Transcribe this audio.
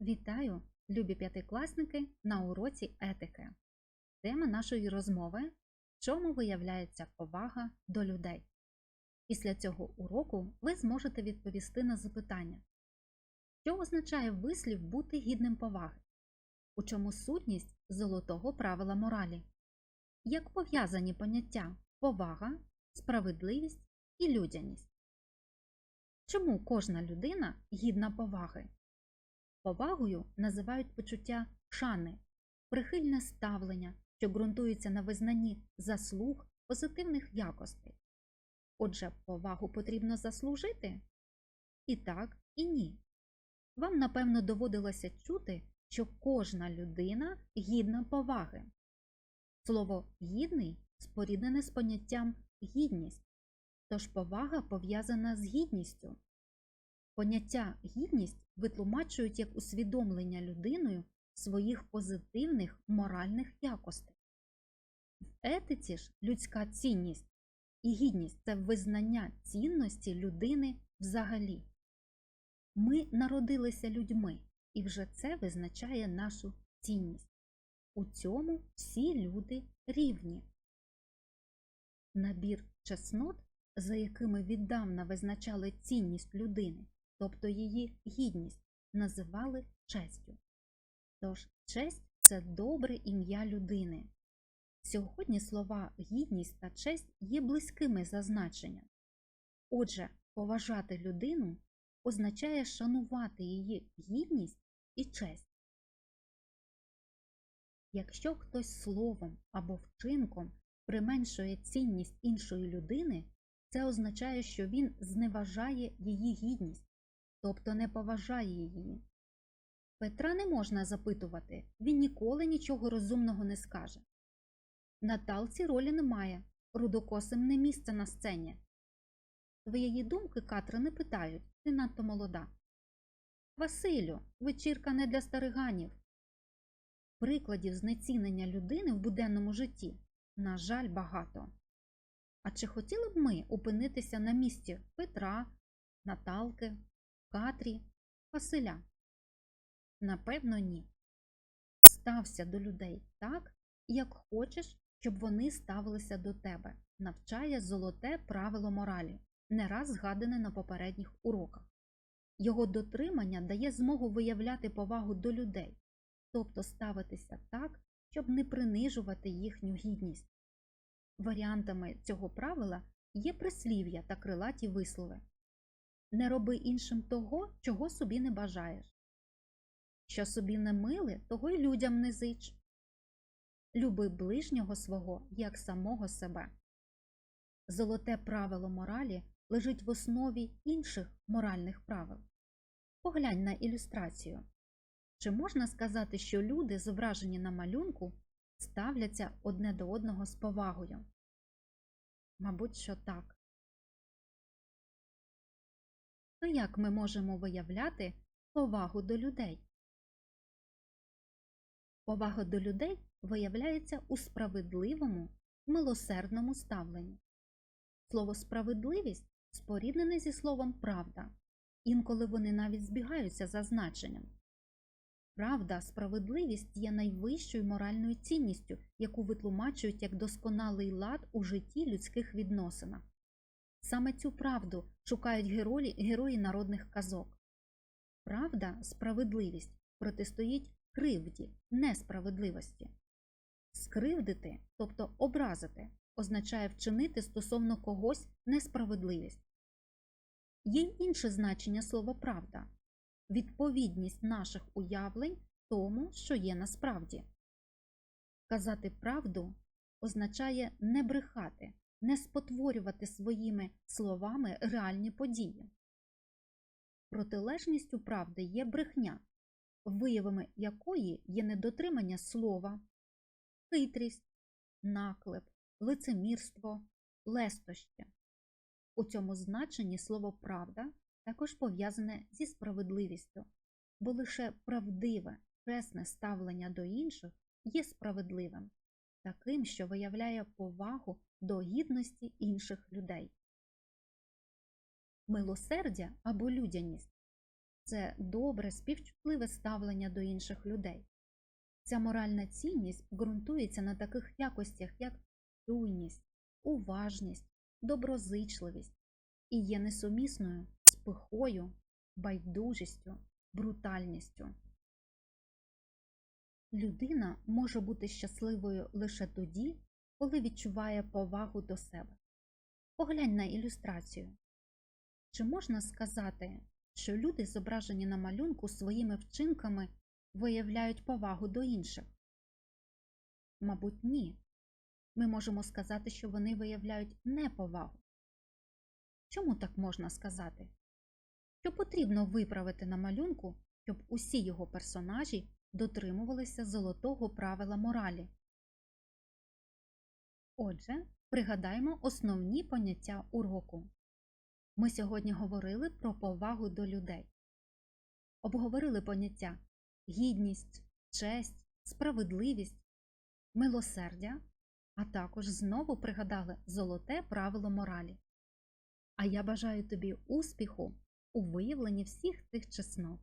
Вітаю, любі п'ятикласники на уроці етики. Тема нашої розмови в чому виявляється повага до людей. Після цього уроку ви зможете відповісти на запитання, що означає вислів бути гідним поваги, у чому сутність золотого правила моралі, як пов'язані поняття повага, справедливість і людяність. Чому кожна людина гідна поваги? Повагою називають почуття шани, прихильне ставлення, що ґрунтується на визнанні заслуг позитивних якостей. Отже, повагу потрібно заслужити? І так, і ні. Вам, напевно, доводилося чути, що кожна людина гідна поваги. Слово гідний споріднене з поняттям гідність, тож повага пов'язана з гідністю. Поняття гідність витлумачують як усвідомлення людиною своїх позитивних моральних якостей. В етиці ж людська цінність і гідність це визнання цінності людини взагалі. Ми народилися людьми, і вже це визначає нашу цінність. У цьому всі люди рівні. Набір чеснот, за якими віддавна визначали цінність людини, тобто її гідність, називали честю. Тож честь це добре ім'я людини. Сьогодні слова гідність та честь є близькими за значенням. Отже, поважати людину означає шанувати її гідність і честь. Якщо хтось словом або вчинком применшує цінність іншої людини, це означає, що він зневажає її гідність, тобто не поважає її. Петра не можна запитувати, він ніколи нічого розумного не скаже. Наталці ролі немає, рудокосим не місце на сцені. Твоєї думки Катри не питають, ти надто молода. Василю, вечірка не для стариганів. Прикладів знецінення людини в буденному житті, на жаль, багато. А чи хотіли б ми опинитися на місці Петра, Наталки, Катрі, Василя? Напевно, ні. Стався до людей так, як хочеш, щоб вони ставилися до тебе, навчає золоте правило моралі, не раз згадане на попередніх уроках. Його дотримання дає змогу виявляти повагу до людей, тобто ставитися так, щоб не принижувати їхню гідність. Варіантами цього правила є прислів'я та крилаті вислови. Не роби іншим того, чого собі не бажаєш. Що собі не миле, того й людям не зич. Люби ближнього свого, як самого себе. Золоте правило моралі лежить в основі інших моральних правил. Поглянь на ілюстрацію. Чи можна сказати, що люди, зображені на малюнку, ставляться одне до одного з повагою? Мабуть, що так. То як ми можемо виявляти повагу до людей? Повага до людей виявляється у справедливому, милосердному ставленні. Слово справедливість споріднене зі словом правда, інколи вони навіть збігаються за значенням. Правда, справедливість є найвищою моральною цінністю, яку витлумачують як досконалий лад у житті людських відносинах. Саме цю правду шукають герої, герої народних казок. Правда, справедливість протистоїть кривді, несправедливості. Скривдити, тобто образити, означає вчинити стосовно когось несправедливість. Є й інше значення слова правда відповідність наших уявлень тому, що є насправді. Казати правду означає не брехати, не спотворювати своїми словами реальні події. Протилежністю правди є брехня, виявами якої є недотримання слова, хитрість, наклеп, лицемірство, лестощі. У цьому значенні слово правда також пов'язане зі справедливістю, бо лише правдиве, чесне ставлення до інших є справедливим, таким, що виявляє повагу до гідності інших людей. Милосердя або людяність це добре, співчутливе ставлення до інших людей. Ця моральна цінність ґрунтується на таких якостях, як чуйність, уважність, доброзичливість і є несумісною з пихою, байдужістю, брутальністю. Людина може бути щасливою лише тоді, коли відчуває повагу до себе. Поглянь на ілюстрацію. Чи можна сказати, що люди, зображені на малюнку, своїми вчинками виявляють повагу до інших? Мабуть, ні. Ми можемо сказати, що вони виявляють неповагу. Чому так можна сказати? Що потрібно виправити на малюнку, щоб усі його персонажі дотримувалися золотого правила моралі? Отже, пригадаємо основні поняття уроку. Ми сьогодні говорили про повагу до людей. Обговорили поняття гідність, честь, справедливість, милосердя, а також знову пригадали золоте правило моралі. А я бажаю тобі успіху у виявленні всіх цих чеснот.